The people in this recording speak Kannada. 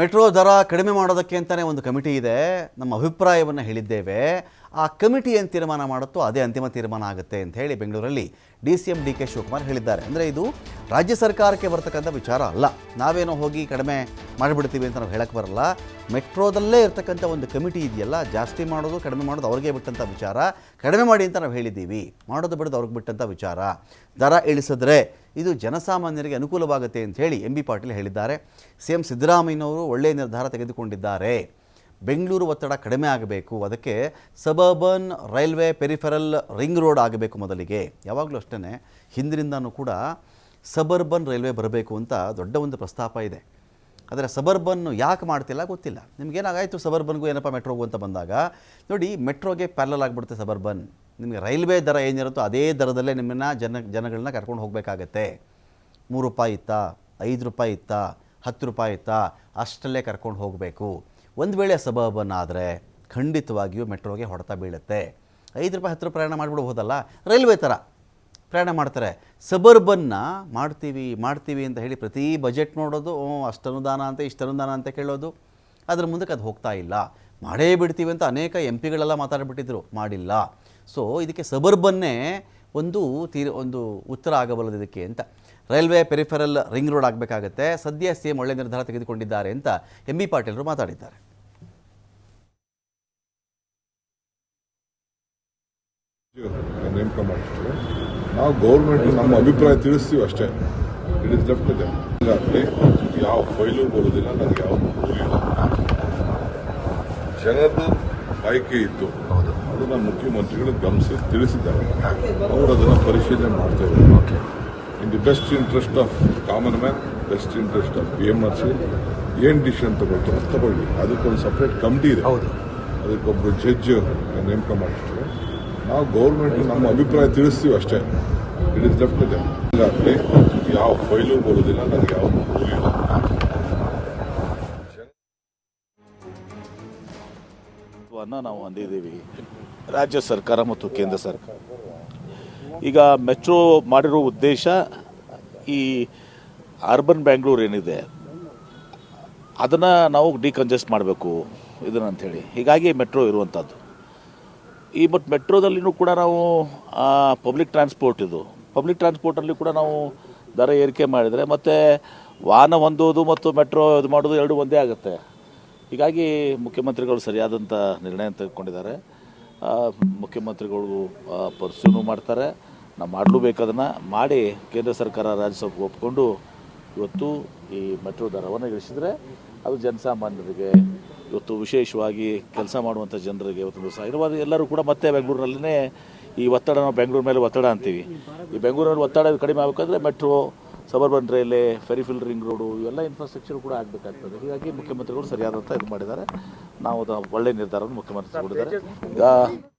ಮೆಟ್ರೋ ದರ ಕಡಿಮೆ ಮಾಡೋದಕ್ಕೆ ಅಂತಲೇ ಒಂದು ಕಮಿಟಿ ಇದೆ. ನಮ್ಮ ಅಭಿಪ್ರಾಯವನ್ನು ಹೇಳಿದ್ದೇವೆ. ಆ ಕಮಿಟಿ ಏನು ತೀರ್ಮಾನ ಮಾಡುತ್ತೋ ಅದೇ ಅಂತಿಮ ತೀರ್ಮಾನ ಆಗುತ್ತೆ ಅಂತ ಹೇಳಿ ಬೆಂಗಳೂರಲ್ಲಿ D C M D K Shivakumar ಹೇಳಿದ್ದಾರೆ. ಅಂದರೆ ಇದು ರಾಜ್ಯ ಸರ್ಕಾರಕ್ಕೆ ಬರ್ತಕ್ಕಂಥ ವಿಚಾರ ಅಲ್ಲ. ನಾವೇನೋ ಹೋಗಿ ಕಡಿಮೆ ಮಾಡಿಬಿಡ್ತೀವಿ ಅಂತ ನಾವು ಹೇಳಕ್ಕೆ ಬರಲ್ಲ. ಮೆಟ್ರೋದಲ್ಲೇ ಇರ್ತಕ್ಕಂಥ ಒಂದು ಕಮಿಟಿ ಇದೆಯಲ್ಲ, ಜಾಸ್ತಿ ಮಾಡೋದು, ಕಡಿಮೆ ಮಾಡೋದು ಅವ್ರಿಗೆ ಬಿಟ್ಟಂಥ ವಿಚಾರ. ಕಡಿಮೆ ಮಾಡಿ ಅಂತ ನಾವು ಹೇಳಿದ್ದೀವಿ. ಮಾಡೋದು ಬಿಡೋದು ಅವ್ರಿಗೆ ಬಿಟ್ಟಂಥ ವಿಚಾರ. ದರ ಇಳಿಸಿದ್ರೆ ಇದು ಜನಸಾಮಾನ್ಯರಿಗೆ ಅನುಕೂಲವಾಗುತ್ತೆ ಅಂತ ಹೇಳಿ ಎಂ ಬಿ ಪಾಟೀಲ್ ಹೇಳಿದ್ದಾರೆ. ಸಿ ಎಂ ಸಿದ್ದರಾಮಯ್ಯನವರು ಒಳ್ಳೆಯ ನಿರ್ಧಾರ ತೆಗೆದುಕೊಂಡಿದ್ದಾರೆ. ಬೆಂಗಳೂರು ಒತ್ತಡ ಕಡಿಮೆ ಆಗಬೇಕು. ಅದಕ್ಕೆ suburban railway peripheral ring road ಆಗಬೇಕು ಮೊದಲಿಗೆ. ಯಾವಾಗಲೂ ಅಷ್ಟೇ ಹಿಂದಿನಿಂದನೂ ಕೂಡ ಸಬರ್ಬನ್ ರೈಲ್ವೆ ಬರಬೇಕು ಅಂತ ದೊಡ್ಡ ಒಂದು ಪ್ರಸ್ತಾಪ ಇದೆ. ಆದರೆ ಸಬರ್ಬನ್ನು ಯಾಕೆ ಮಾಡ್ತಿಲ್ಲ ಗೊತ್ತಿಲ್ಲ. ನಿಮ್ಗೇನಾಗಾಯಿತು ಸಬರ್ಬನ್ಗೂ ಏನಪ್ಪ ಮೆಟ್ರೋಗೂ ಅಂತ ಬಂದಾಗ? ನೋಡಿ, ಮೆಟ್ರೋಗೆ ಪ್ಯಾರಲ್ ಆಗಿಬಿಡುತ್ತೆ ಸಬರ್ಬನ್. ನಿಮಗೆ ರೈಲ್ವೆ ದರ ಏನಿರುತ್ತೋ ಅದೇ ದರದಲ್ಲೇ ನಿಮ್ಮನ್ನು ಜನ ಜನಗಳನ್ನ ಕರ್ಕೊಂಡು ಹೋಗಬೇಕಾಗತ್ತೆ. ಮೂರು ರೂಪಾಯಿ ಇತ್ತಾ, ಐದು ರೂಪಾಯಿ ಇತ್ತಾ, ಹತ್ತು ರೂಪಾಯಿ ಇತ್ತಾ ಅಷ್ಟಲ್ಲೇ ಕರ್ಕೊಂಡು ಹೋಗಬೇಕು. ಒಂದು ವೇಳೆ ಸಬರ್ಬನ್ ಆದರೆ ಖಂಡಿತವಾಗಿಯೂ ಮೆಟ್ರೋಗೆ ಹೊಡೆತ ಬೀಳುತ್ತೆ. ಐದು ರೂಪಾಯಿ, ಹತ್ತು ರೂಪಾಯಿ ಪ್ರಯಾಣ ಮಾಡಿಬಿಡ್ಬೋದಲ್ಲ ರೈಲ್ವೆ ಥರ ಪ್ರಯಾಣ ಮಾಡ್ತಾರೆ. ಸಬರ್ಬನ್ನ ಮಾಡ್ತೀವಿ ಮಾಡ್ತೀವಿ ಅಂತ ಹೇಳಿ ಪ್ರತಿ ಬಜೆಟ್ ನೋಡೋದು ಅಷ್ಟು ಅನುದಾನ ಅಂತ, ಇಷ್ಟು ಅನುದಾನ ಅಂತ ಕೇಳೋದು. ಅದ್ರ ಮುಂದಕ್ಕೆ ಅದು ಹೋಗ್ತಾ ಇಲ್ಲ. ಮಾಡೇ ಬಿಡ್ತೀವಿ ಅಂತ ಅನೇಕ ಎಂ ಪಿಗಳೆಲ್ಲ ಮಾತಾಡಿಬಿಟ್ಟಿದ್ರು, ಮಾಡಿಲ್ಲ. ಸೊ ಇದಕ್ಕೆ ಸಬರ್ಬನ್ನೇ ಒಂದು ತೀರ್ ಒಂದು ಉತ್ತರ ಆಗಬಲ್ಲದು ಇದಕ್ಕೆ ಅಂತ. ರೈಲ್ವೆ ಪೆರಿಫೆರಲ್ ರಿಂಗ್ ರೋಡ್ ಆಗಬೇಕಾಗತ್ತೆ. ಸದ್ಯ ಸಿ ಎಂ ಒಳ್ಳೆ ನಿರ್ಧಾರ ತೆಗೆದುಕೊಂಡಿದ್ದಾರೆ ಅಂತ ಎಂ ಬಿ ಪಾಟೀಲರು ಮಾತಾಡಿದ್ದಾರೆ. ನೇಮಕ ಮಾಡ್ತೀವಿ ನಾವು ಗೌರ್ಮೆಂಟ್ ನಮ್ಮ ಅಭಿಪ್ರಾಯ ತಿಳಿಸ್ತೀವಿ ಅಷ್ಟೇ. ಇಟ್ ಇಸ್ ಲೆಫ್ಟ್ ಆಗಲಿ ಯಾವ ಫೈಲು ಬರೋದಿಲ್ಲ ನನಗೆ ಯಾವ ಜನರದು ಆಯ್ಕೆ ಇತ್ತು. ಅದನ್ನ ಮುಖ್ಯಮಂತ್ರಿಗಳು ಗಮನಿಸಿ ತಿಳಿಸಿದ್ದಾರೆ. ಅವರು ಅದನ್ನು ಪರಿಶೀಲನೆ ಮಾಡ್ತೇವೆ in the best interest of common man best interest of P M R C ಏನು ಡಿಸಿಷನ್ ತಗೊಳ್ತಾರೆ ತಗೊಳ್ಳಿ. ಅದಕ್ಕೊಂದು ಸಪ್ರೇಟ್ ಕಮಿಟಿ ಇದೆ. ಹೌದು. ಅದಕ್ಕೊಬ್ಬರು ಜಡ್ಜ್ ನೇಮಕ ಮಾಡ್ತೀವಿ ನಾವು ಗೌರ್ಮೆಂಟ್ ನಮ್ಮ ಅಭಿಪ್ರಾಯ ತಿಳಿಸ್ತೀವಿ ಅಷ್ಟೇ. ಇಟ್ ಇಸ್ ಲೆಫ್ಟ್ ಆಗಲಿ ಯಾವ ಫೈಲು ಬರೋದಿಲ್ಲ ನನಗೆ ಯಾವ ಇಲ್ಲ ವನ್ನು ನಾವು ಹೊಂದಿದ್ದೀವಿ ರಾಜ್ಯ ಸರ್ಕಾರ ಮತ್ತು ಕೇಂದ್ರ ಸರ್ಕಾರ. ಈಗ ಮೆಟ್ರೋ ಮಾಡಿರೋ ಉದ್ದೇಶ ಈ ಅರ್ಬನ್ ಬ್ಯಾಂಗ್ಳೂರ್ ಏನಿದೆ, ಅದನ್ನು ನಾವು ಡಿಕಂಜೆಸ್ಟ್ ಮಾಡಬೇಕು ಇದನ್ನ ಅಂಥೇಳಿ. ಹೀಗಾಗಿ ಮೆಟ್ರೋ ಇರುವಂಥದ್ದು. ಈ ಬಟ್ ಮೆಟ್ರೋದಲ್ಲಿನೂ ಕೂಡ ನಾವು ಪಬ್ಲಿಕ್ ಟ್ರಾನ್ಸ್ಪೋರ್ಟ್ ಇದು. ಪಬ್ಲಿಕ್ ಟ್ರಾನ್ಸ್ಪೋರ್ಟಲ್ಲಿ ಕೂಡ ನಾವು ದರ ಏರಿಕೆ ಮಾಡಿದರೆ ಮತ್ತು ವಾಹನ ಹೊಂದೋದು ಮತ್ತು ಮೆಟ್ರೋ ಇದು ಮಾಡೋದು ಎರಡು ಒಂದೇ ಆಗುತ್ತೆ. ಹೀಗಾಗಿ ಮುಖ್ಯಮಂತ್ರಿಗಳು ಸರಿಯಾದಂಥ ನಿರ್ಣಯ ತೆಗೆದುಕೊಂಡಿದ್ದಾರೆ. ಮುಖ್ಯಮಂತ್ರಿಗಳಿಗೂ ಮುಖ್ಯಮಂತ್ರಿಗಳು ಪರ್ಸ್ಯೂನು ಮಾಡ್ತಾರೆ. ನಾವು ಮಾಡಲೂ ಬೇಕದನ್ನು ಮಾಡಿ ಕೇಂದ್ರ ಸರ್ಕಾರ ರಾಜ್ಯಸಭೆಗೆ ಒಪ್ಪಿಕೊಂಡು ಇವತ್ತು ಈ ಮೆಟ್ರೋ ದರವನ್ನು ಇಳಿಸಿದರೆ ಅದು ಜನಸಾಮಾನ್ಯರಿಗೆ ಇವತ್ತು ವಿಶೇಷವಾಗಿ ಕೆಲಸ ಮಾಡುವಂಥ ಜನರಿಗೆ ಇವತ್ತು ದಿವಸ ಇರುವ ಎಲ್ಲರೂ ಕೂಡ ಮತ್ತೆ ಬೆಂಗಳೂರಿನಲ್ಲೇ ಈ ಒತ್ತಡ, ನಾವು ಬೆಂಗಳೂರು ಮೇಲೆ ಒತ್ತಡ ಅಂತೀವಿ. ಈ ಬೆಂಗಳೂರಲ್ಲಿ ಒತ್ತಡ ಕಡಿಮೆ ಆಗಬೇಕಂದ್ರೆ metro suburban railway peripheral ring road, ಇವೆಲ್ಲ ಇನ್ಫ್ರಾಸ್ಟ್ರಕ್ಚರ್ ಕೂಡ ಆಗಬೇಕಾಗ್ತದೆ. ಹೀಗಾಗಿ ಮುಖ್ಯಮಂತ್ರಿಗಳು ಸರಿಯಾದಂಥ ಇದು ಮಾಡಿದ್ದಾರೆ ನಾವು ಅದು ಒಳ್ಳೆಯ ನಿರ್ಧಾರವನ್ನು ಮುಖ್ಯಮಂತ್ರಿ ಮಾಡಿದ್ದಾರೆ. ಈಗ